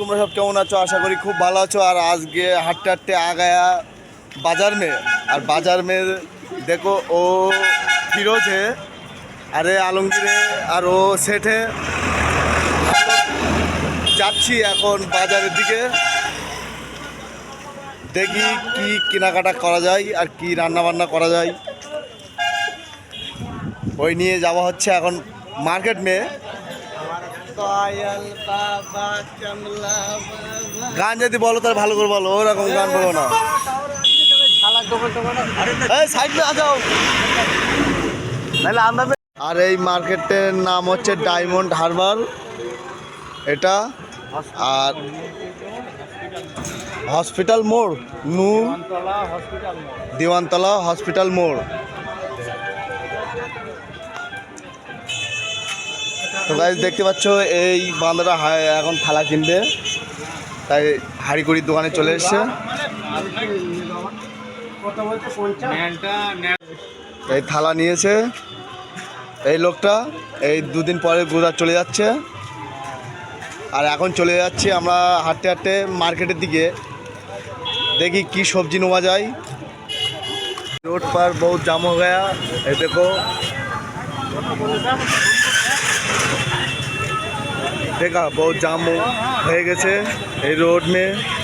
তোমরা সব কেমন আছো? আশা করি খুব ভালো আছো। আর আজকে হাঁটতে হাঁটতে আগায়া বাজার মে। আর বাজার মে দেখো, ও ফিরোজ আরে আলমগীরে আর ও সেঠে যাচ্ছি এখন বাজারের দিকে। দেখি কি কেনাকাটা করা যায় আর কি রান্না বান্না করা যায়। ওই নিয়ে যাওয়া হচ্ছে এখন মার্কেট মেয়ে গান যদি বলো তাহলে ভালো করে বলো ওরকম গান বলো না। আর এই মার্কেটের নাম হচ্ছে ডায়মন্ড হারবার। এটা আর হসপিটাল মোড় নূর দিওয়ানতলা হসপিটাল মোড়। তো গাইজ দেখতে পাচ্ছ এই বান্দারা হা- এখন থালা কিনবে তাই হাড়িকুড়ির দোকানে চলে এসছে এই থালা নিয়েছে এই লোকটা এই দুদিন পরে গুজরাট চলে যাচ্ছে আর এখন চলে যাচ্ছি আমরা হাঁটতে হাঁটতে মার্কেটের দিকে দেখি কি সবজি নেওয়া যায় रोड पर बहुत जाम हो गया ये देखो देखा बहुत जाम हो गए से रोड में